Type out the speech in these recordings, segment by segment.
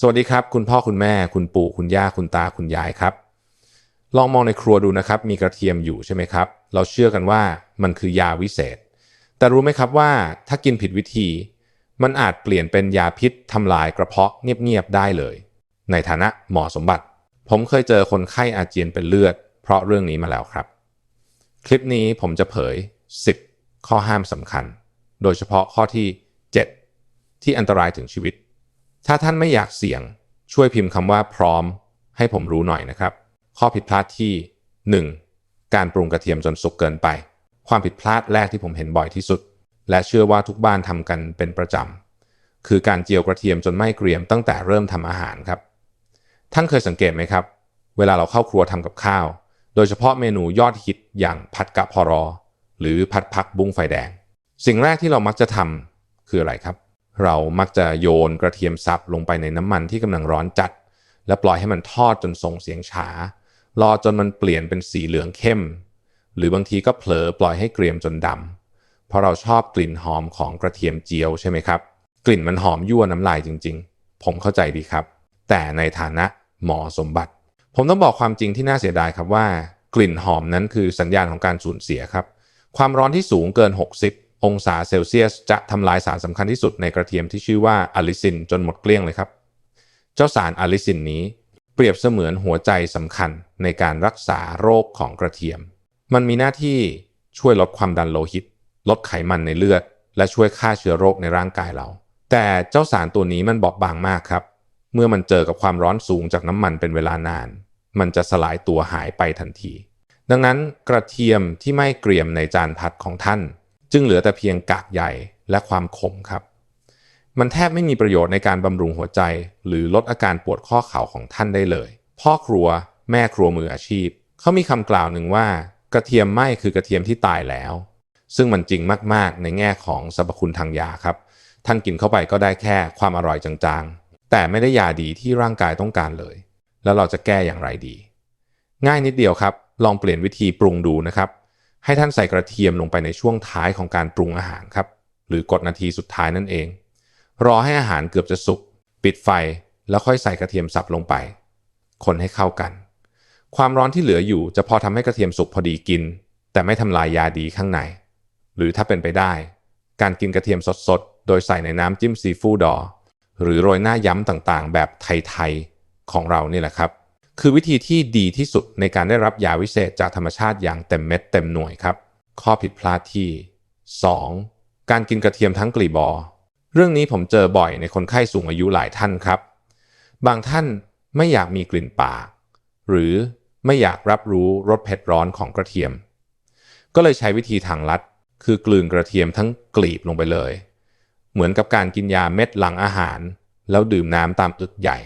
สวัสดีครับ คุณพ่อคุณแม่ คุณปู่คุณย่าคุณตาคุณยายครับ ลองมองในครัวดูนะครับ มีกระเทียมอยู่ใช่ไหมครับ เราเชื่อกันว่ามันคือยาวิเศษ แต่รู้ไหมครับว่าถ้ากินผิดวิธี มันอาจเปลี่ยนเป็นยาพิษทำลายกระเพาะเงียบๆได้เลย ในฐานะหมอสมบัติ ผมเคยเจอคนไข้อาเจียนเป็นเลือด เพราะเรื่องนี้มาแล้วครับ คลิปนี้ผมจะเผย 10 ข้อห้ามสำคัญ โดยเฉพาะข้อที่ 7 ที่อันตรายถึงชีวิต ถ้าท่านไม่อยากเสี่ยง ช่วยพิมพ์คำว่าพร้อม ให้ผมรู้หน่อยนะครับ ข้อผิดพลาดที่ 1. การปรุงกระเทียมจนสุกเกินไป ความผิดพลาดแรกที่ผมเห็นบ่อยที่สุด และเชื่อว่าทุกบ้านทำกันเป็นประจำคือการเจียวกระเทียมจนไม่เกรียมตั้งแต่เริ่มทำอาหารครับ ท่านเคยสังเกตไหมครับ เวลาเราเข้าครัวทำกับข้าว โดยเฉพาะเมนูยอดฮิตอย่างผัดกะเพรอ หรือผัดผักบุ้งไฟแดง สิ่งแรกที่เรามักจะทำคืออะไรครับ เรามักจะโยนกระเทียมสับลงไปในน้ำมันที่กำลังร้อนจัด และปล่อยให้มันทอดจนส่งเสียงฉารอจนมันเปลี่ยนเป็นสีเหลืองเข้ม หรือบางทีก็เผลอปล่อยให้เกรียมจนดำเพราะเราชอบกลิ่นหอมของกระเทียมเจียวใช่ไหมครับ กลิ่นมันหอมยั่วน้ำลายจริง ๆ ผมเข้าใจดีครับ แต่ในฐานะหมอสมบัติ ผมต้องบอกความจริงที่น่าเสียดายครับว่า กลิ่นหอมนั้นคือสัญญาณของการสูญเสียครับ ความร้อนที่สูงเกิน 60 องศาเซลเซียสจะทำลายสารสำคัญที่สุดในกระเทียมที่ชื่อว่าอะลิซินจนหมดเกลี้ยงเลยครับ เจ้าสารอะลิซินนี้เปรียบเสมือนหัวใจสำคัญในการรักษาโรคของกระเทียม มันมีหน้าที่ช่วยลดความดันโลหิต ลดไขมันในเลือด และช่วยฆ่าเชื้อโรคในร่างกายเรา แต่เจ้าสารตัวนี้มันบอบบางมากครับ เมื่อมันเจอกับความร้อนสูงจากน้ำมันเป็นเวลานาน มันจะสลายตัวหายไปทันที ดังนั้นกระเทียมที่ไม่เกรียมในจานพัดของท่าน จึงเหลือแต่เพียงกากใหญ่และความขมครับ มันแทบไม่มีประโยชน์ในการบำรุงหัวใจ หรือลดอาการปวดข้อเข่าของท่านได้เลย พ่อครัว แม่ครัวมืออาชีพ เขามีคำกล่าวหนึ่งว่า กระเทียมไหม้คือกระเทียมที่ตายแล้ว ซึ่งมันจริงมากๆ ในแง่ของสรรพคุณทางยาครับ ท่านกินเข้าไปก็ได้แค่ความอร่อยจางๆ แต่ไม่ได้ยาดีที่ร่างกายต้องการเลย แล้วเราจะแก้อย่างไรดี ง่ายนิดเดียวครับ ลองเปลี่ยนวิธีปรุงดูนะครับ ให้ท่านใส่กระเทียมลงไปในช่วงท้ายของการปรุงอาหารครับ หรือกดนาทีสุดท้ายนั่นเอง รอให้อาหารเกือบจะสุก ปิดไฟแล้วค่อยใส่กระเทียมสับลงไป คนให้เข้ากัน ความร้อนที่เหลืออยู่จะพอทำให้กระเทียมสุกพอดีกิน แต่ไม่ทำลายยาดีข้างใน หรือถ้าเป็นไปได้ การกินกระเทียมสดๆ โดยใส่ในน้ำจิ้มซีฟู้ดดอ หรือโรยหน้าย้ำต่างๆ แบบไทยๆของเรานี่แหละครับ คือวิธีที่ดีที่สุดในการได้รับยาวิเศษจากธรรมชาติอย่างเต็มเม็ดเต็มหน่วยครับ ข้อผิดพลาดที่ 2. การกินกระเทียมทั้งกลีบอ เรื่องนี้ผมเจอบ่อยในคนไข้สูงอายุหลายท่านครับ บางท่านไม่อยากมีกลิ่นปาก หรือไม่อยากรับรู้รสเผ็ดร้อนของกระเทียม ก็เลยใช้วิธีทางลัด คือกลืนกระเทียมทั้งกลีบลงไปเลย เหมือนกับการกินยาเม็ดหลังอาหาร แล้วดื่มน้ำตามอึกใหญ่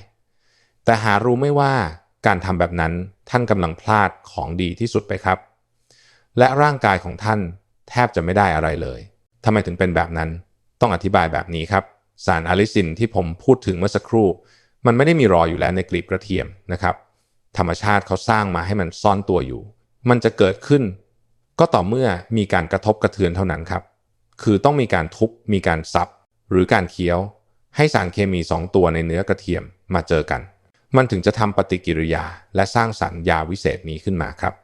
แต่หารู้ไม่ว่า การทำแบบนั้นท่านกำลังพลาดของดีที่สุดไปครับ และร่างกายของท่านแทบจะไม่ได้อะไรเลยทำไมถึงเป็นแบบนั้นต้องอธิบายแบบนี้ครับ สารอะลิซินที่ผมพูดถึงเมื่อสักครู่ มันไม่ได้มีรออยู่แล้วในกลีบกระเทียมนะครับ ธรรมชาติเขาสร้างมาให้มันซ่อนตัวอยู่ มันจะเกิดขึ้น ก็ต่อเมื่อมีการกระทบกระเทือนเท่านั้นครับ คือต้องมีการทุบมีการซับหรือการเคี้ยว ให้สารเคมี 2 ตัวในเนื้อกระเทียมมาเจอกัน มันถึงจะทำปฏิกิริยา และสร้างสรรค์ยาวิเศษนี้ขึ้นมาครับ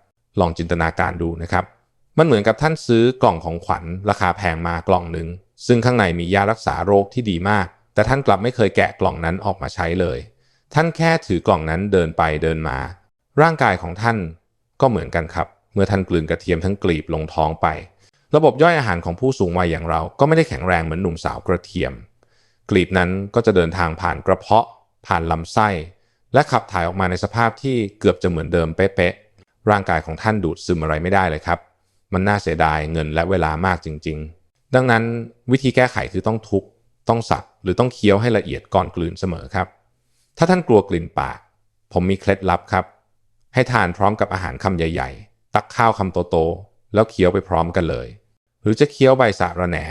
ลองจินตนาการดูนะครับ มันเหมือนกับท่านซื้อกล่องของขวัญราคาแพงมากล่องหนึ่งซึ่งข้างในมียารักษาโรคที่ดีมาก แต่ท่านกลับไม่เคยแกะกล่องนั้นออกมาใช้เลย ท่านแค่ถือกล่องนั้นเดินไปเดินมา ร่างกายของท่านก็เหมือนกันครับ เมื่อท่านกลืนกระเทียมทั้งกลีบลงท้องไป ระบบย่อยอาหารของผู้สูงวัยอย่างเรา ก็ไม่ได้แข็งแรงเหมือนหนุ่มสาวกระเทียม กลีบนั้นก็จะเดินทางผ่านกระเพาะ ผ่านลำไส้ และขับถ่ายออกมาในสภาพที่เกือบจะเหมือนเดิมเป๊ะๆ ร่างกายของท่านดูดซึมอะไรไม่ได้เลยครับ มันน่าเสียดายเงินและเวลามากจริง ๆ ดังนั้นวิธีแก้ไขคือต้องทุบต้องสับหรือต้องเคี้ยวให้ละเอียดก่อนกลืนเสมอครับ ถ้าท่านกลัวกลิ่นปาก ผมมีเคล็ดลับครับ ให้ทานพร้อมกับอาหารคำใหญ่ ๆ ตักข้าวคำโตๆแล้วเคี้ยวไปพร้อมกันเลย หรือจะเคี้ยวใบสะระแหน่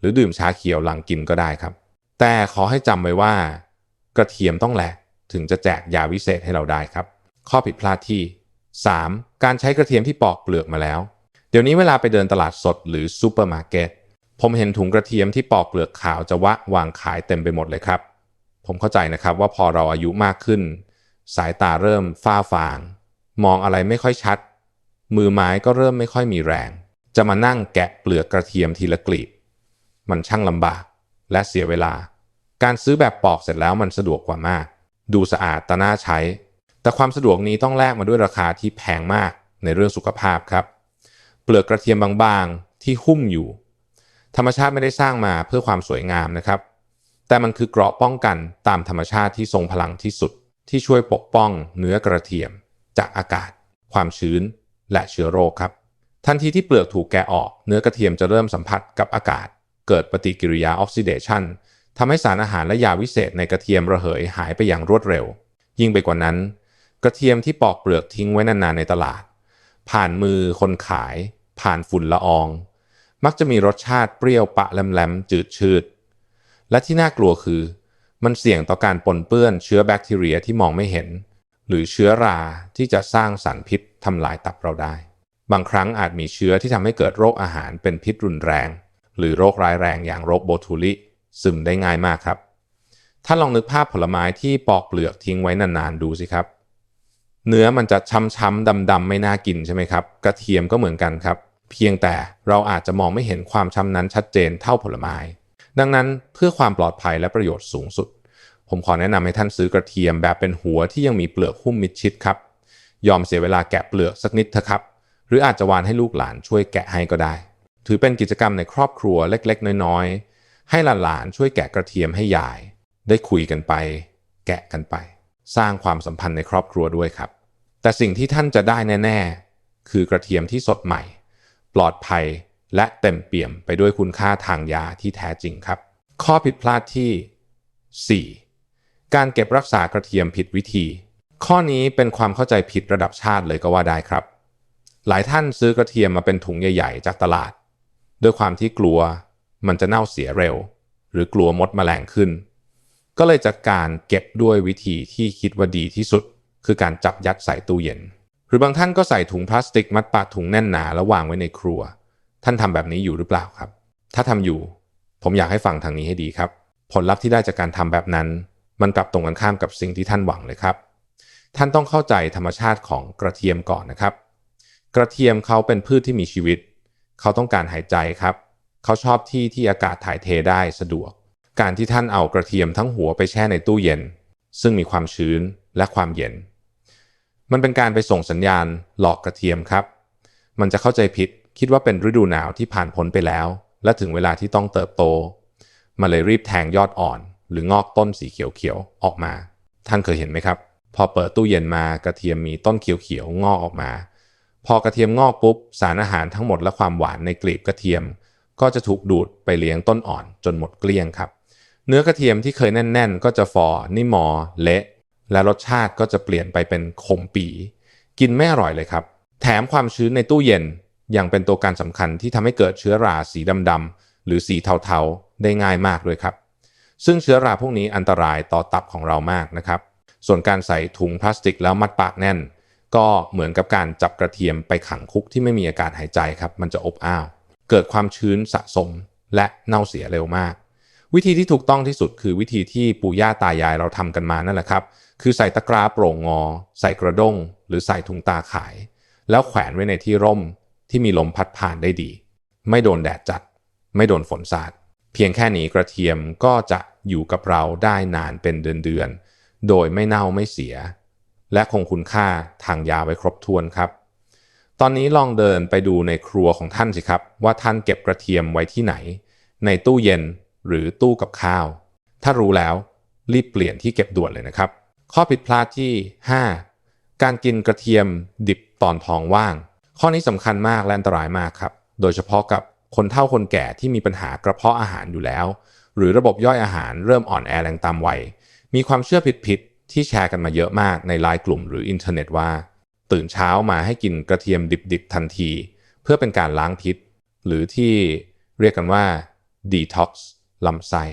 หรือดื่มชาเขียวหลังกินก็ได้ครับ แต่ขอให้จำไว้ว่ากระเทียมต้องแหละ ถึงจะแจกยาวิเศษให้เราได้ครับ ข้อผิดพลาดที่ 3. การใช้กระเทียมที่ปอกเปลือกมาแล้ว เดี๋ยวนี้เวลาไปเดินตลาดสดหรือซูเปอร์มาร์เก็ตผมเห็นถุงกระเทียมที่ปอกเปลือกขาวจะวะวางขายเต็มไปหมดเลยครับ ผมเข้าใจนะครับว่าพอเราอายุมากขึ้น สายตาเริ่มฝ้าฟาง มองอะไรไม่ค่อยชัด มือไม้ก็เริ่มไม่ค่อยมีแรง จะมานั่งแกะเปลือกกระเทียมทีละกลีบ มันช่างลำบากและเสียเวลา การซื้อแบบปอกเสร็จแล้วมันสะดวกกว่ามาก ดูสะอาดตาน่าใช้ แต่ความสะดวกนี้ต้องแลกมาด้วยราคาที่แพงมากในเรื่องสุขภาพครับ เปลือกกระเทียมบางๆที่หุ้มอยู่ ธรรมชาติไม่ได้สร้างมาเพื่อความสวยงามนะครับ แต่มันคือเกราะป้องกันตามธรรมชาติที่ทรงพลังที่สุด ที่ช่วยปกป้องเนื้อกระเทียม จากอากาศ ความชื้น และเชื้อโรคครับ ทันทีที่เปลือกถูกแกะออก เนื้อกระเทียมจะเริ่มสัมผัสกับอากาศ เกิดปฏิกิริยาออกซิเดชัน ทำให้สารอาหารและยาวิเศษในกระเทียมระเหยหายไปอย่างรวดเร็ว ยิ่งไปกว่านั้น กระเทียมที่ปอกเปลือกทิ้งไว้นานๆในตลาด ผ่านมือคนขาย ผ่านฝุ่นละออง มักจะมีรสชาติเปรี้ยวปะแหลมๆจืดชืด และที่น่ากลัวคือ มันเสี่ยงต่อการปนเปื้อนเชื้อแบคทีเรียที่มองไม่เห็น หรือเชื้อราที่จะสร้างสารพิษทำลายตับเราได้ บางครั้งอาจมีเชื้อที่ทำให้เกิดโรคอาหารเป็นพิษรุนแรง หรือโรคร้ายแรงอย่างโรคโบทูลิ ซึมได้ง่ายมากครับ ถ้าลองนึกภาพผลไม้ที่ปอกเปลือกทิ้งไว้นานๆดูสิครับ เนื้อมันจะช้ำๆดำๆไม่น่ากินใช่ไหมครับ กระเทียมก็เหมือนกันครับ เพียงแต่เราอาจจะมองไม่เห็นความช้ำนั้นชัดเจนเท่าผลไม้ ดังนั้นเพื่อความปลอดภัยและประโยชน์สูงสุด ผมขอแนะนำให้ท่านซื้อกระเทียมแบบเป็นหัวที่ยังมีเปลือกหุ้มมิดชิดครับ ยอมเสียเวลาแกะเปลือกสักนิดเถอะครับ หรืออาจจะวานให้ลูกหลานช่วยแกะให้ก็ได้ ถือเป็นกิจกรรมในครอบครัวเล็ก ๆ น้อยๆ ให้หลานๆช่วยแกะกระเทียมให้ยาย ได้คุยกันไป แกะกันไป สร้างความสัมพันธ์ในครอบครัวด้วยครับ แต่สิ่งที่ท่านจะได้แน่ ๆ คือกระเทียมที่สดใหม่ ปลอดภัยและเต็มเปี่ยมไปด้วยคุณค่าทางยาที่แท้จริงครับ ข้อผิดพลาดที่ 4. การเก็บรักษากระเทียมผิดวิธี ข้อนี้เป็นความเข้าใจผิดระดับชาติเลยก็ว่าได้ครับ หลายท่านซื้อกระเทียมมาเป็นถุงใหญ่ ๆ จากตลาด ด้วยความที่กลัว มันจะเน่าเสียเร็ว หรือกลัวมดแมลงขึ้น ก็เลยจัดการเก็บด้วยวิธีที่คิดว่าดีที่สุด คือการจับยัดใส่ตู้เย็น หรือบางท่านก็ใส่ถุงพลาสติกมัดปากถุงแน่นหนาแล้ววางไว้ในครัว ท่านทำแบบนี้อยู่หรือเปล่าครับ ถ้าทำอยู่ ผมอยากให้ฟังทางนี้ให้ดีครับ ผลลัพธ์ที่ได้จากการทำแบบนั้น มันกลับตรงกันข้ามกับสิ่งที่ท่านหวังเลยครับท่านต้องเข้าใจธรรมชาติของกระเทียมก่อนนะครับ กระเทียมเขาเป็นพืชที่มีชีวิต เขาต้องการหายใจครับ เขาชอบที่ที่อากาศถ่ายเทได้สะดวก การที่ท่านเอากระเทียมทั้งหัวไปแช่ในตู้เย็น ซึ่งมีความชื้นและความเย็น มันเป็นการไปส่งสัญญาณหลอกกระเทียมครับ มันจะเข้าใจผิดคิดว่าเป็นฤดูหนาวที่ผ่านพ้นไปแล้ว และถึงเวลาที่ต้องเติบโตมาเลยรีบแทงยอดอ่อน หรืองอกต้นสีเขียวๆออกมา ท่านเคยเห็นไหมครับ พอเปิดตู้เย็นมากระเทียมมีต้นเขียวๆงอกออกมา พอกระเทียมงอกปุ๊บสารอาหารทั้งหมดและความหวานในกลีบกระเทียม ก็จะถูกดูดไปเลี้ยงต้นอ่อนจนหมดเกลี้ยงครับ เนื้อกระเทียมที่เคยแน่น ๆ ก็จะฟอนิ่มอเละ และรสชาติก็จะเปลี่ยนไปเป็นขมปี กินไม่อร่อยเลยครับ แถมความชื้นในตู้เย็นยังเป็นตัวการสำคัญที่ทำให้เกิดเชื้อราสีดำๆหรือสีเทาๆได้ง่ายมากด้วยครับ ซึ่งเชื้อราพวกนี้อันตรายต่อตับของเรามากนะครับ ส่วนการใส่ถุงพลาสติกแล้วมัดปากแน่น ก็เหมือนกับการจับกระเทียมไปขังคุกที่ไม่มีอากาศหายใจครับ มันจะอบอ้าว เกิดความชื้นสะสมและเน่าเสียเร็วมาก วิธีที่ถูกต้องที่สุดคือวิธีที่ปู่ย่าตายายเราทำกันมานั่นแหละครับ คือใส่ตะกร้าโปร่งงอ ใส่กระด้ง หรือใส่ถุงตาข่าย แล้วแขวนไว้ในที่ร่มที่มีลมพัดผ่านได้ดี ไม่โดนแดดจัด ไม่โดนฝนสาดเพียงแค่นี้กระเทียมก็จะอยู่กับเราได้นานเป็นเดือนๆโดยไม่เน่าไม่เสีย และคงคุณค่าทางยาไว้ครบถ้วนครับ ตอนนี้ลองเดินไปดูในครัวของท่านสิครับ ว่าท่านเก็บกระเทียมไว้ที่ไหน ในตู้เย็นหรือตู้กับข้าว ถ้ารู้แล้วรีบเปลี่ยนที่เก็บด่วนเลยนะครับ ข้อผิดพลาดที่ 5 การกินกระเทียมดิบตอนท้องว่าง ข้อนี้สำคัญมากและอันตรายมากครับ โดยเฉพาะกับคนเฒ่าคนแก่ที่มีปัญหากระเพาะอาหารอยู่แล้ว หรือระบบย่อยอาหารเริ่มอ่อนแอแรงตามวัยมีความเชื่อผิดๆที่แชร์กันมาเยอะมากในไลน์กลุ่มหรืออินเทอร์เน็ตว่า ตื่นเช้ามาให้กินกระเทียมดิบๆทันที เพื่อเป็นการล้างพิษ หรือที่เรียกกันว่า detox ลำไส้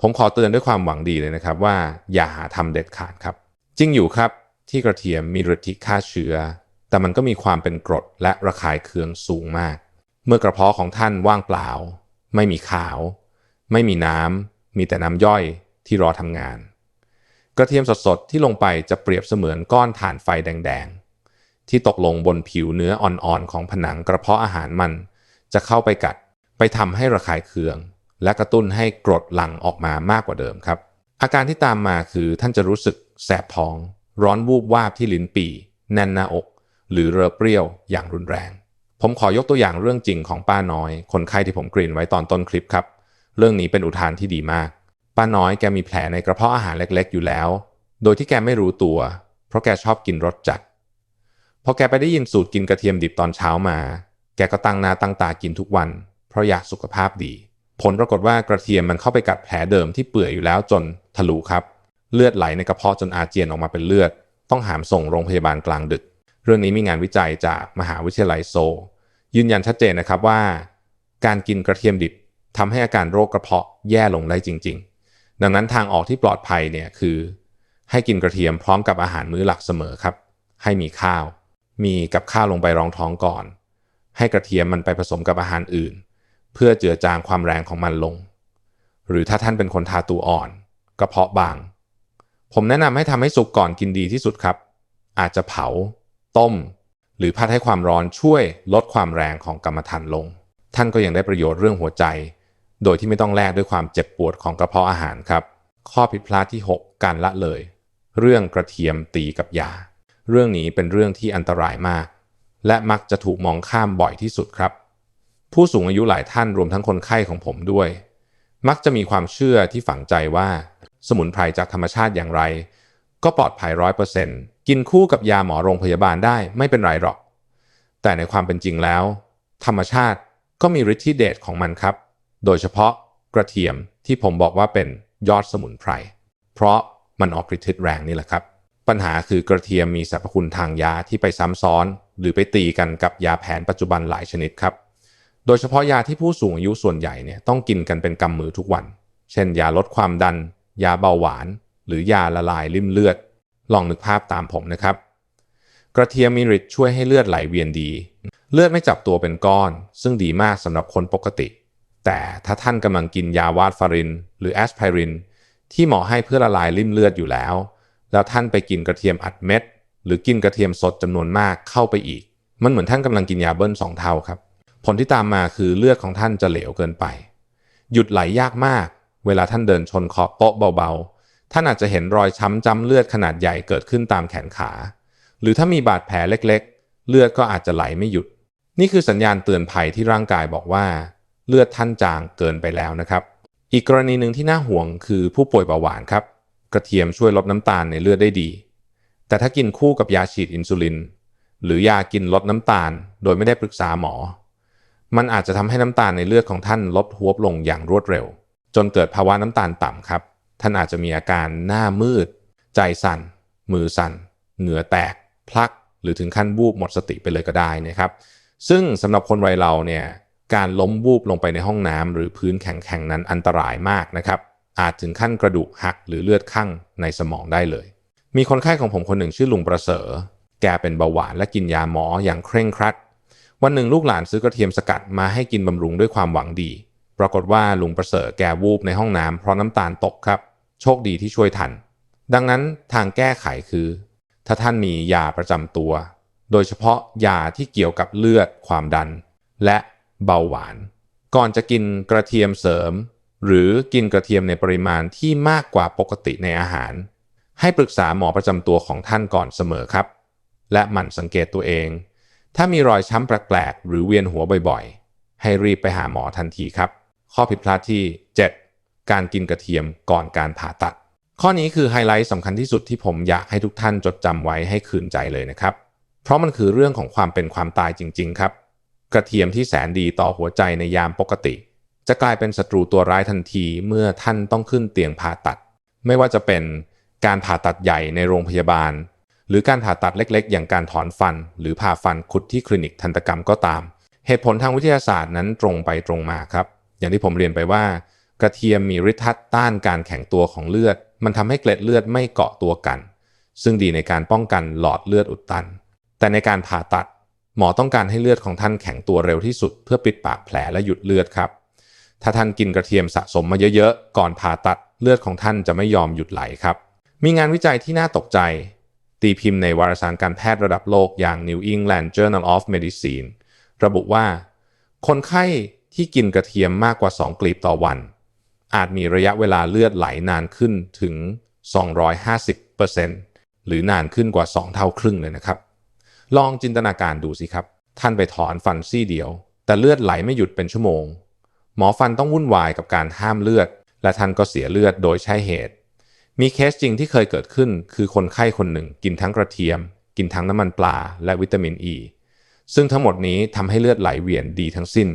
ผมขอเตือนด้วยความหวังดีเลยนะครับว่าอย่าหาทำเด็ดขาดครับ จริงอยู่ครับที่กระเทียมมีฤทธิ์ฆ่าเชื้อ แต่มันก็มีความเป็นกรดและระคายเคืองสูงมาก เมื่อกระเพาะของท่านว่างเปล่า ไม่มีขาว ไม่มีน้ำมีแต่น้ำย่อยที่รอทำงาน กระเทียมสดๆที่ลงไปจะเปรียบเสมือนก้อนถ่านไฟแดง ที่ตกลงบนผิวเนื้ออ่อนๆของผนังกระเพาะอาหารมัน จะเข้าไปกัด ไปทำให้ระคายเคือง และกระตุ้นให้กรดหลั่งออกมามากกว่าเดิมครับ อาการที่ตามมาคือท่านจะรู้สึกแสบท้อง ร้อนวูบวาบที่ลิ้นปีแน่นหน้าอก หรือเรอเปรี้ยวอย่างรุนแรง ผมขอยกตัวอย่างเรื่องจริงของป้าน้อย คนไข้ที่ผมกรีนไว้ตอนต้นคลิปครับ เรื่องนี้เป็นอุทานที่ดีมาก ป้าน้อยแกมีแผลในกระเพาะอาหารเล็ก ๆ อยู่แล้ว โดยที่แกไม่รู้ตัว เพราะแกชอบกินรสจัด พอแกไปได้ยินสูตรกินกระเทียมดิบตอนเช้ามา แกก็ตั้งหน้าตั้งตากินทุกวัน เพราะอยากสุขภาพดี ผลปรากฏว่ากระเทียมมันเข้าไปกัดแผลเดิมที่เปื่อยอยู่แล้วจนทะลุครับ เลือดไหลในกระเพาะจนอาเจียนออกมาเป็นเลือด ต้องหามส่งโรงพยาบาลกลางดึก เรื่องนี้มีงานวิจัยจากมหาวิทยาลัยโซ ยืนยันชัดเจนนะครับว่า การกินกระเทียมดิบทำให้อาการโรคกระเพาะแย่ลงได้จริง ๆ ดังนั้นทางออกที่ปลอดภัยเนี่ยคือ ให้กินกระเทียมพร้อมกับอาหารมื้อหลักเสมอครับ ให้มีข้าว มีกับข้าวลงไปรองท้องก่อน ให้กระเทียมมันไปผสมกับอาหารอื่น เพื่อเจือจางความแรงของมันลง หรือถ้าท่านเป็นคนทาตัวอ่อนกระเพาะบาง ผมแนะนำให้ทำให้สุกก่อนกินดีที่สุดครับ อาจจะเผา ต้ม หรือพัดให้ความร้อนช่วยลดความแรงของกรรมฐานลง ท่านก็ยังได้ประโยชน์เรื่องหัวใจ โดยที่ไม่ต้องแลกด้วยความเจ็บปวดของกระเพาะอาหารครับ ข้อผิดพลาดที่ 6 การละเลย เรื่องกระเทียมตีกับยา เรื่องนี้เป็นเรื่องที่อันตรายมาก และมักจะถูกมองข้ามบ่อยที่สุดครับ ผู้สูงอายุหลายท่านรวมทั้งคนไข้ของผมด้วย มักจะมีความเชื่อที่ฝังใจว่า สมุนไพรจากธรรมชาติอย่างไร ก็ปลอดภัยร้อยเปอร์เซ็นต์กินคู่กับยาหมอโรงพยาบาลได้ไม่เป็นไรหรอก แต่ในความเป็นจริงแล้ว ธรรมชาติก็มีฤทธิเดชของมันครับ โดยเฉพาะกระเทียมที่ผมบอกว่าเป็นยอดสมุนไพร เพราะมันออกฤทธิ์แรงนี่แหละครับ ปัญหาคือกระเทียมมีสรรพคุณทางยาที่ไปซ้ำซ้อน หรือไปตีกันกับยาแผนปัจจุบันหลายชนิดครับ โดยเฉพาะยาที่ผู้สูงอายุส่วนใหญ่เนี่ยต้องกินกันเป็นกำมือทุกวัน เช่น ยาลดความดัน ยาเบาหวาน หรือยาละลายริ่มเลือด ลองนึกภาพตามผมนะครับ กระเทียมมีฤทธิ์ช่วยให้เลือดไหลเวียนดี เลือดไม่จับตัวเป็นก้อน ซึ่งดีมากสำหรับคนปกติ แต่ถ้าท่านกำลังกินยาวาดฟาริน หรือแอสไพริน ที่หมอให้เพื่อละลายริ่มเลือดอยู่แล้ว แล้วท่านไปกินกระเทียมอัดเม็ด หรือกินกระเทียมสดจำนวนมากเข้าไปอีก มันเหมือนท่านกำลังกินยาเบิ้ลสองเท่าครับ ผลที่ตามมาคือเลือดของท่านจะเหลวเกินไป หยุดไหลยากมาก เวลาท่านเดินชนขอบโต๊ะเบาๆ ท่านอาจจะเห็นรอยช้ำจำเลือดขนาดใหญ่เกิดขึ้นตามแขนขา หรือถ้ามีบาดแผลเล็กๆ เลือดก็อาจจะไหลไม่หยุด นี่คือสัญญาณเตือนภัยที่ร่างกายบอกว่า เลือดท่านจางเกินไปแล้วนะครับ อีกกรณีหนึ่งที่น่าห่วงคือผู้ป่วยเบาหวานครับ กระเทียมช่วยลดน้ำตาลในเลือดได้ดี แต่ถ้ากินคู่กับยาฉีดอินซูลิน หรือยากินลดน้ำตาล โดยไม่ได้ปรึกษาหมอ มันอาจจะทำให้น้ำตาลในเลือดของท่านลดหวบลงอย่างรวดเร็ว จนเกิดภาวะน้ำตาลต่ำครับ ท่านอาจจะมีอาการหน้ามืด ใจสั่น มือสั่น เหงื่อแตก พลัก หรือถึงขั้นวูบหมดสติไปเลยก็ได้นะครับ ซึ่งสำหรับคนวัยเราเนี่ยการล้มวูบลงไปในห้องน้ำหรือพื้นแข็งๆนั้นอันตรายมากนะครับ อาจถึงขั้นกระดูกหักหรือเลือดข้างในสมองได้เลย มีคนไข้ของผมคนหนึ่งชื่อลุงประเสริฐแกเป็นเบาหวานและกินยาหมออย่างเคร่งครัด วันหนึ่งลูกหลานซื้อกระเทียมสกัดมาให้กินบำรุงด้วยความหวังดี ปรากฏว่าลุงประเสริฐแกวูบในห้องน้ำเพราะน้ำตาลตกครับ โชคดีที่ช่วยทัน ดังนั้นทางแก้ไขคือ ถ้าท่านมียาประจำตัว โดยเฉพาะยาที่เกี่ยวกับเลือดความดัน และเบาหวาน ก่อนจะกินกระเทียมเสริม หรือกินกระเทียมในปริมาณที่มากกว่าปกติในอาหาร ให้ปรึกษาหมอประจำตัวของท่านก่อนเสมอครับ และหมั่นสังเกตตัวเอง ถ้ามีรอยช้ำแปลกๆ หรือเวียนหัวบ่อยๆ ให้รีบไปหาหมอทันทีครับ ข้อผิดพลาดที่ 7 การกินกระเทียมก่อนการผ่าตัด ข้อนี้คือไฮไลท์สำคัญที่สุดที่ผมอยากให้ทุกท่านจดจำไว้ให้คืนใจเลยนะครับ เพราะมันคือเรื่องของความเป็นความตายจริง ๆ ครับ กระเทียมที่แสนดีต่อหัวใจในยามปกติ จะกลายเป็นศัตรูตัวร้ายทันทีเมื่อท่านต้องขึ้นเตียงผ่าตัด ไม่ว่าจะเป็นการผ่าตัดใหญ่ในโรงพยาบาล หรือการผ่าตัดเล็กๆ อย่างการถอนฟัน หรือผ่าฟันคุดที่คลินิกทันตกรรมก็ตาม เหตุผลทางวิทยาศาสตร์นั้นตรงไปตรงมาครับ อย่างที่ผมเรียนไปว่า กระเทียมมีฤทธิ์ต้านการแข็งตัวของเลือด มันทำให้เกล็ดเลือดไม่เกาะตัวกัน ซึ่งดีในการป้องกันหลอดเลือดอุดตัน แต่ในการผ่าตัด หมอต้องการให้เลือดของท่านแข็งตัวเร็วที่สุด เพื่อปิดปากแผลและหยุดเลือดครับ ถ้าท่านกินกระเทียมสะสมมาเยอะๆ ก่อนผ่าตัดเลือดของท่านจะไม่ยอมหยุดไหลครับ มีงานวิจัยที่น่าตกใจ ตีพิมพ์ในวารสารการแพทย์ระดับโลกอย่าง New England Journal of Medicine ระบุว่า คนไข้ที่กินกระเทียมมากกว่า 2 กลีบต่อวัน อาจมีระยะเวลาเลือดไหลนานขึ้นถึง 250%หรือนานขึ้นกว่า 2 เท่าครึ่งเลยนะครับ ลองจินตนาการดูสิครับ ท่านไปถอนฟันซี่เดียว แต่เลือดไหลไม่หยุดเป็นชั่วโมง หมอฟันต้องวุ่นวายกับการห้ามเลือด และท่านก็เสียเลือดโดยใช่เหตุ มีเคสจริงที่เคยเกิดขึ้น คือคนไข้คนหนึ่ง กินทั้งกระเทียม กินทั้งน้ำมันปลา และวิตามินอ e, ีซึ่งทั้งหมดนี้ทำให้เลือดไหลเวียนดีทั้งสิ้น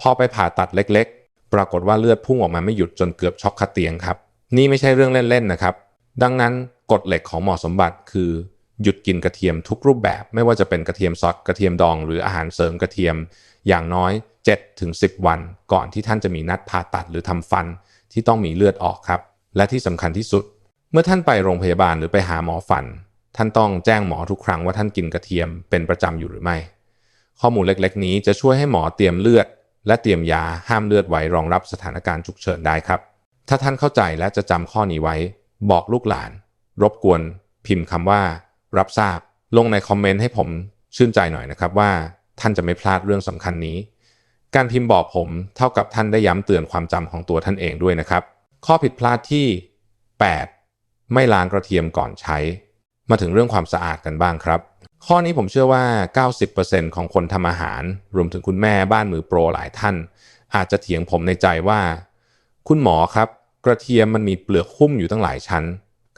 พอไปผ่าตัดเล็กๆ ปรากฏว่าเลือดพุ่งออกมาไม่หยุดจนเกือบช็อกคาเตียงครับ นี่ไม่ใช่เรื่องเล่นๆนะครับ ดังนั้นกฎเหล็กของหมอสมบัติคือหยุดกินกระเทียมทุกรูปแบบ ไม่ว่าจะเป็นกระเทียมซอสกระเทียมดอง หรืออาหารเสริมกระเทียม อย่างน้อย7ถึง10 วัน ก่อนที่ท่านจะมีนัดผ่าตัดหรือทำฟันที่ต้องมีเลือดออกครับ และที่สำคัญที่สุด เมื่อท่านไปโรงพยาบาลหรือไปหาหมอฟัน ท่านต้องแจ้งหมอทุกครั้งว่าท่านกินกระเทียมเป็นประจำอยู่หรือไม่ ข้อมูลเล็กๆ นี้จะช่วยให้หมอเตรียมเลือด และเตรียมยาห้ามเลือดไว้รองรับสถานการณ์ฉุกเฉินได้ครับ ถ้าท่านเข้าใจและจะจำข้อนี้ไว้ บอกลูกหลาน รบกวน พิมพ์คำว่า รับทราบ ลงในคอมเมนต์ให้ผมชื่นใจหน่อยนะครับว่า ท่านจะไม่พลาดเรื่องสำคัญนี้ การพิมพ์บอกผมเท่ากับท่านได้ย้ำเตือนความจำของตัวท่านเองด้วยนะครับ ข้อผิดพลาดที่ 8 ไม่ล้างกระเทียมก่อนใช้ มาถึงเรื่องความสะอาดกันบ้างครับ ข้อนี้ผมเชื่อว่า 90%ของคนทำอาหาร รวมถึงคุณแม่บ้านมือโปรหลายท่าน อาจจะเถียงผมในใจว่า คุณหมอครับ กระเทียมมันมีเปลือกหุ้มอยู่ตั้งหลายชั้น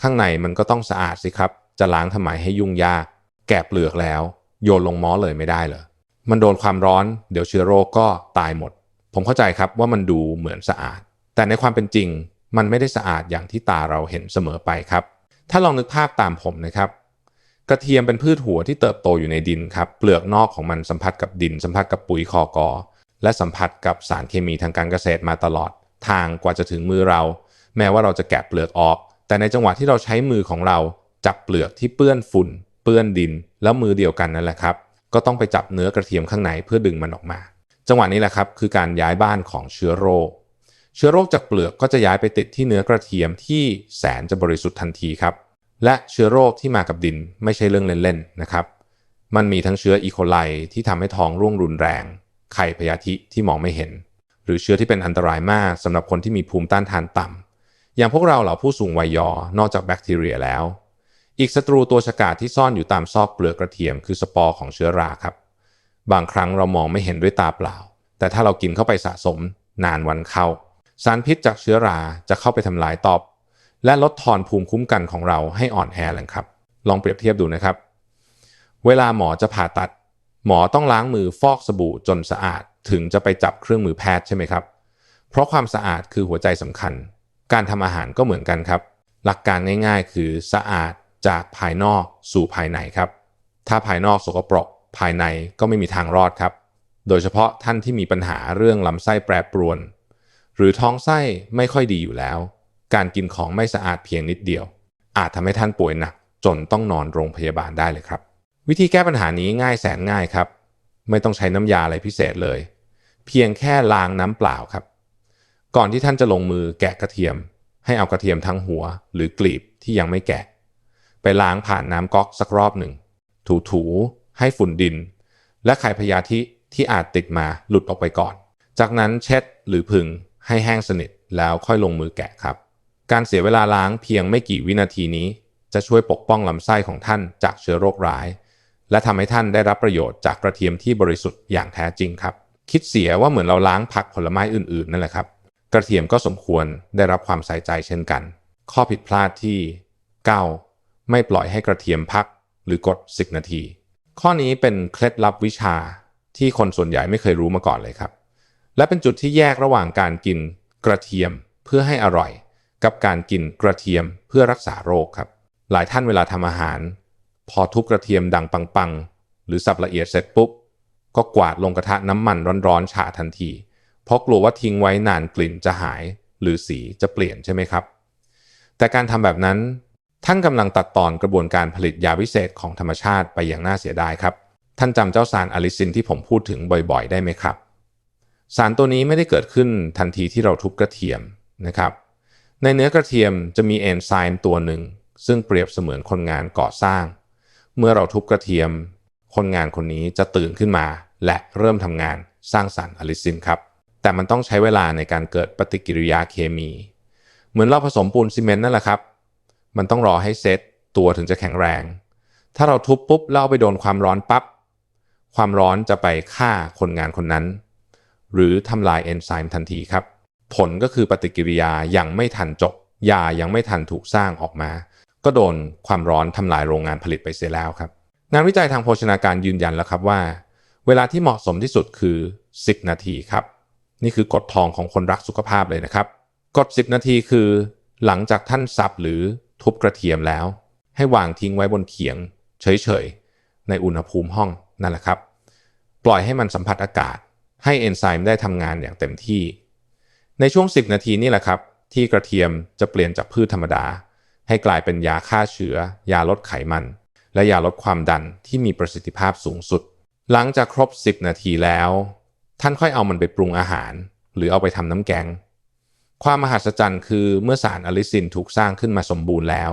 ข้างในมันก็ต้องสะอาดสิครับ จะล้างทำไมให้ยุ่งยาก แกะเปลือกแล้ว โยนลงหม้อเลยไม่ได้เหรอ มันโดนความร้อน เดี๋ยวเชื้อโรคก็ตายหมด ผมเข้าใจครับว่ามันดูเหมือนสะอาด แต่ในความเป็นจริง มันไม่ได้สะอาดอย่างที่ตาเราเห็นเสมอไปครับ ถ้าลองนึกภาพตามผมนะครับกระเทียมเป็นพืชหัวที่เติบโตอยู่ในดินครับ เปลือกนอกของมันสัมผัสกับดิน สัมผัสกับปุ๋ยคอกอ และสัมผัสกับสารเคมีทางการเกษตรมาตลอด ทางกว่าจะถึงมือเรา แม้ว่าเราจะแกะเปลือกออก แต่ในจังหวะที่เราใช้มือของเรา จับเปลือกที่เปื้อนฝุ่น เปื้อนดิน แล้วมือเดียวกันนั่นแหละครับ ก็ต้องไปจับเนื้อกระเทียมข้างในเพื่อดึงมันออกมา จังหวะนี้แหละครับคือการย้ายบ้านของเชื้อโรค เชื้อโรคจากเปลือกก็จะย้ายไปติดที่เนื้อกระเทียมที่แสนจะบริสุทธิ์ทันทีครับ และเชื้อโรคที่มากับดินไม่ใช่เรื่องเล่นๆนะครับ มันมีทั้งเชื้ออีโคไลที่ทำให้ท้องร่วงรุนแรง ไข่พยาธิที่มองไม่เห็น หรือเชื้อที่เป็นอันตรายมากสำหรับคนที่มีภูมิต้านทานต่ำอย่างพวกเราเหล่าผู้สูงวัยยอ นอกจากแบคทีเรียแล้ว อีกศัตรูตัวฉกาจที่ซ่อนอยู่ตามซอกเปลือกกระเทียมคือสปอร์ของเชื้อราครับ บางครั้งเรามองไม่เห็นด้วยตาเปล่า แต่ถ้าเรากินเข้าไปสะสมนานวันเข้า สารพิษจากเชื้อราจะเข้าไปทำลายตอบ และลดทอนภูมิคุ้มกันของเราให้อ่อนแอเลยครับ ลองเปรียบเทียบดูนะครับ เวลาหมอจะผ่าตัด หมอต้องล้างมือฟอกสบู่จนสะอาดถึงจะไปจับเครื่องมือแพทย์ใช่ไหมครับ เพราะความสะอาดคือหัวใจสำคัญ การทำอาหารก็เหมือนกันครับ หลักการง่าย ๆ คือสะอาด จากภายนอกสู่ภายในครับ ถ้าภายนอกสกปรกภายในก็ไม่มีทางรอดครับ โดยเฉพาะท่านที่มีปัญหาเรื่องลำไส้แปรปรวน หรือท้องไส้ไม่ค่อยดีอยู่แล้ว การกินของไม่สะอาดเพียงนิดเดียว อาจทำให้ท่านป่วยหนัก จนต้องนอนโรงพยาบาลได้เลยครับ วิธีแก้ปัญหานี้ง่ายแสนง่ายครับ ไม่ต้องใช้น้ำยาอะไรพิเศษเลย เพียงแค่ล้างน้ำเปล่าครับ ก่อนที่ท่านจะลงมือแกะกระเทียม ให้เอากระเทียมทั้งหัว หรือกลีบที่ยังไม่แกะ ไปล้างผ่านน้ำก๊อกสักรอบหนึ่ง ถูๆ ให้ฝุ่นดิน และไข่พยาธิที่อาจติดมาหลุดออกไปก่อน จากนั้นเช็ดหรือผึ่งให้แห้งสนิทแล้วค่อยลงมือแกะครับ การเสียเวลาล้างเพียงไม่กี่วินาทีนี้ จะช่วยปกป้องลำไส้ของท่านจากเชื้อโรคร้าย และทำให้ท่านได้รับประโยชน์จากกระเทียมที่บริสุทธิ์อย่างแท้จริงครับ คิดเสียว่าเหมือนเราล้างผักผลไม้อื่นๆนั่นแหละครับ กระเทียมก็สมควรได้รับความใส่ใจเช่นกัน ข้อผิดพลาดที่ 9 ไม่ปล่อยให้กระเทียมพักหรือกด 10 นาที ข้อนี้เป็นเคล็ดลับวิชาที่คนส่วนใหญ่ไม่เคยรู้มาก่อนเลยครับ และเป็นจุดที่แยกระหว่างการกินกระเทียมเพื่อให้อร่อย กับการกินกระเทียมเพื่อรักษาโรคครับ หลายท่านเวลาทำอาหาร พอทุบกระเทียมดังปังๆ หรือสับละเอียดเสร็จปุ๊บ ก็กวาดลงกระทะน้ำมันร้อนๆฉาทันที เพราะกลัวว่าทิ้งไว้นานกลิ่นจะหาย หรือสีจะเปลี่ยนใช่ไหมครับ แต่การทำแบบนั้น ท่านกำลังตัดตอนกระบวนการผลิตยาวิเศษของธรรมชาติไปอย่างน่าเสียดายครับ ท่านจำเจ้าสารอลิซินที่ผมพูดถึงบ่อยๆ ได้ไหมครับ สารตัวนี้ไม่ได้เกิดขึ้นทันทีที่เราทุบกระเทียมนะครับ ในเนื้อกระเทียมจะมีเอนไซม์ตัวหนึ่ง ซึ่งเปรียบเสมือนคนงานก่อสร้าง เมื่อเราทุบกระเทียม คนงานคนนี้จะตื่นขึ้นมา และเริ่มทำงานสร้างสรรอลิซินครับ แต่มันต้องใช้เวลาในการเกิดปฏิกิริยาเคมี เหมือนเราผสมปูนซีเมนต์นั่นแหละครับ มันต้องรอให้เซตตัวถึงจะแข็งแรง ถ้าเราทุบปุ๊บแล้วเอาไปโดนความร้อนปับ๊บความร้อนจะไปฆ่าคนงานคนนั้น หรือทำลายเอนไซม์ทันทีครับ ผลก็คือปฏิกิริยายังไม่ทันจบยายังไม่ทันถูกสร้างออกมา ก็โดนความร้อนทำลายโรงงานผลิตไปเสียแล้วครับ งานวิจัยทางโภชนาการยืนยันแล้วครับว่า เวลาที่เหมาะสมที่สุดคือ 10 นาทีครับ นี่คือกฎทองของคนรักสุขภาพเลยนะครับ กฎ 10 นาทีคือ หลังจากท่านสับหรือ ทุบกระเทียมแล้ว ให้วางทิ้งไว้บนเขียง เฉยๆ ในอุณหภูมิห้องนั่นแหละครับ ปล่อยให้มันสัมผัสอากาศ ให้เอนไซม์ได้ทำงานอย่างเต็มที่ ในช่วง 10 นาทีนี่แหละครับ ที่กระเทียมจะเปลี่ยนจากพืชธรรมดา ให้กลายเป็นยาฆ่าเชื้อ ยาลดไขมัน และยาลดความดันที่มีประสิทธิภาพสูงสุด หลังจากครบ 10 นาทีแล้ว ท่านค่อยเอามันไปปรุงอาหาร หรือเอาไปทำน้ำแกง ความมหัศจรรย์คือเมื่อสารอลิซินถูกสร้างขึ้นมาสมบูรณ์แล้ว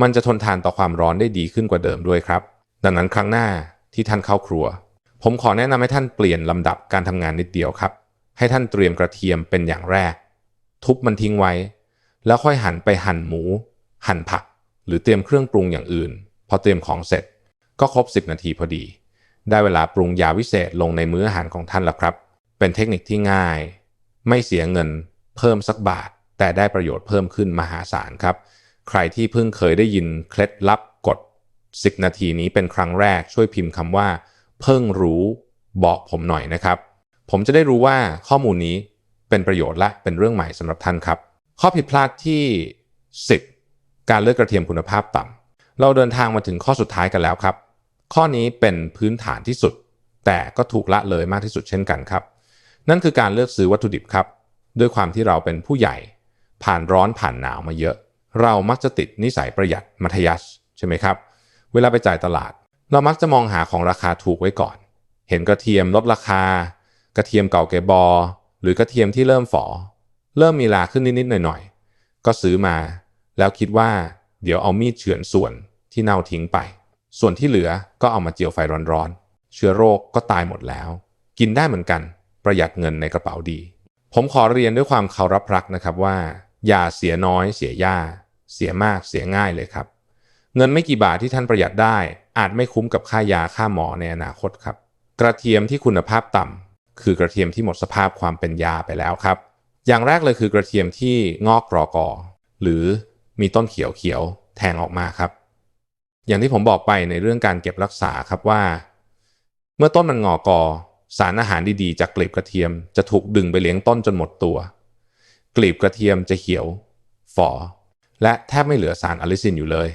มันจะทนทานต่อความร้อนได้ดีขึ้นกว่าเดิมด้วยครับ ดังนั้นครั้งหน้าที่ท่านเข้าครัว ผมขอแนะนำให้ท่านเปลี่ยนลำดับการทำงานนิดเดียวครับ ให้ท่านเตรียมกระเทียมเป็นอย่างแรก ทุบมันทิ้งไว้ แล้วค่อยหันไปหั่นหมู หั่นผัก หรือเตรียมเครื่องปรุงอย่างอื่น พอเตรียมของเสร็จ ก็ครบ 10 นาทีพอดี ได้เวลาปรุงยาวิเศษลงในมื้ออาหารของท่านแล้วครับ เป็นเทคนิคที่ง่าย ไม่เสียเงิน เพิ่มสักบาท แต่ได้ประโยชน์เพิ่มขึ้นมหาศาลครับ ใครที่เพิ่งเคยได้ยินเคล็ดลับกด 10 นาทีนี้เป็นครั้งแรกช่วยพิมพ์คำว่า เพิ่งรู้บอกผมหน่อยนะครับ ผมจะได้รู้ว่าข้อมูลนี้เป็นประโยชน์และเป็นเรื่องใหม่สำหรับท่านครับ ข้อผิดพลาดที่ 10 การเลือกกระเทียมคุณภาพต่ำเราเดินทางมาถึงข้อสุดท้ายกันแล้วครับ ข้อนี้เป็นพื้นฐานที่สุด แต่ก็ถูกละเลยมากที่สุดเช่นกันครับ นั่นคือการเลือกซื้อวัตถุดิบครับ ด้วยความที่เราเป็นผู้ใหญ่ ผ่านร้อนผ่านหนาวมาเยอะ เรามักจะติดนิสัยประหยัดมัธยัสใช่ไหมครับ เวลาไปจ่ายตลาด เรามักจะมองหาของราคาถูกไว้ก่อน เห็นกระเทียมลดราคา กระเทียมเก่าเก็บบอ หรือกระเทียมที่เริ่มฝอ เริ่มมีราขึ้นนิดๆหน่อยๆ ก็ซื้อมา แล้วคิดว่า เดี๋ยวเอามีดเฉือนส่วนที่เน่าทิ้งไป ส่วนที่เหลือก็เอามาเจียวไฟร้อนๆ เชื้อโรคก็ตายหมดแล้ว กินได้เหมือนกัน ประหยัดเงินในกระเป๋าดี ผมขอเรียนด้วยความเคารพรักนะครับว่า อย่าเสียน้อยเสียยากเสียมากเสียง่ายเลยครับ เงินไม่กี่บาทที่ท่านประหยัดได้ อาจไม่คุ้มกับค่ายาค่าหมอในอนาคตครับ กระเทียมที่คุณภาพต่ำคือกระเทียมที่หมดสภาพความเป็นยาไปแล้วครับ อย่างแรกเลยคือกระเทียมที่งอกกรอกอหรือมีต้นเขียวเขียวๆแทงออกมาครับ อย่างที่ผมบอกไปในเรื่องการเก็บรักษาครับว่า เมื่อต้นมันงอกอ สารอาหารดีๆ จากกลีบกระเทียมจะถูกดึงไปเลี้ยงต้นจนหมดตัว กลีบกระเทียมจะเขียวฝ่อและแทบไม่เหลือสารอลิซินอยู่เลย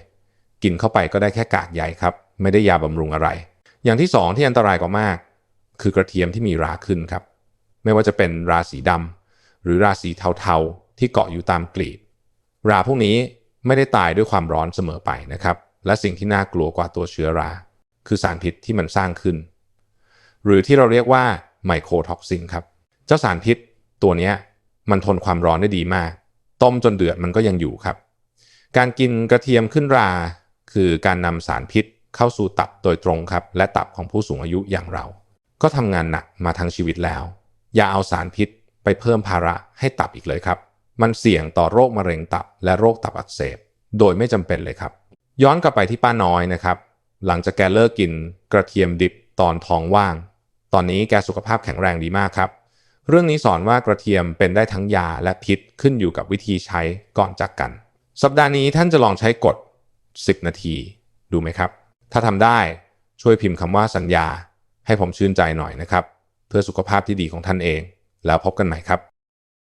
กินเข้าไปก็ได้แค่กากใยครับ ไม่ได้ยาบำรุงอะไร อย่างที่สองที่อันตรายกว่ามาก คือกระเทียมที่มีราขึ้นครับ ไม่ว่าจะเป็นราสีดำหรือราสีเทาๆ ที่เกาะอยู่ตามกลีบ ราพวกนี้ไม่ได้ตายด้วยความร้อนเสมอไปนะครับ และสิ่งที่น่ากลัวกว่าตัวเชื้อรา คือสารพิษที่มันสร้างขึ้น หรือที่เราเรียกว่าไมโครท็อกซินครับ เจ้าสารพิษตัวนี้มันทนความร้อนได้ดีมาก ต้มจนเดือดมันก็ยังอยู่ครับ การกินกระเทียมขึ้นรา คือการนำสารพิษเข้าสู่ตับโดยตรงครับ และตับของผู้สูงอายุอย่างเรา ก็ทำงานหนักมาทั้งชีวิตแล้ว อย่าเอาสารพิษไปเพิ่มภาระให้ตับอีกเลยครับ มันเสี่ยงต่อโรคมะเร็งตับและโรคตับอักเสบ โดยไม่จำเป็นเลยครับ ย้อนกลับไปที่ป้าน้อยนะครับ หลังจากแกเลิกกินกระเทียมดิบตอนท้องว่าง ตอนนี้แกสุขภาพแข็งแรงดีมากครับ เรื่องนี้สอนว่ากระเทียมเป็นได้ทั้งยาและพิษขึ้นอยู่กับวิธีใช้ก่อนจากกัน สัปดาห์นี้ท่านจะลองใช้กด 10 นาที ดูไหมครับ ถ้าทำได้ช่วยพิมพ์คำว่าสัญญา ให้ผมชื่นใจหน่อยนะครับ เพื่อสุขภาพที่ดีของท่านเอง แล้วพบกันใหม่ครับ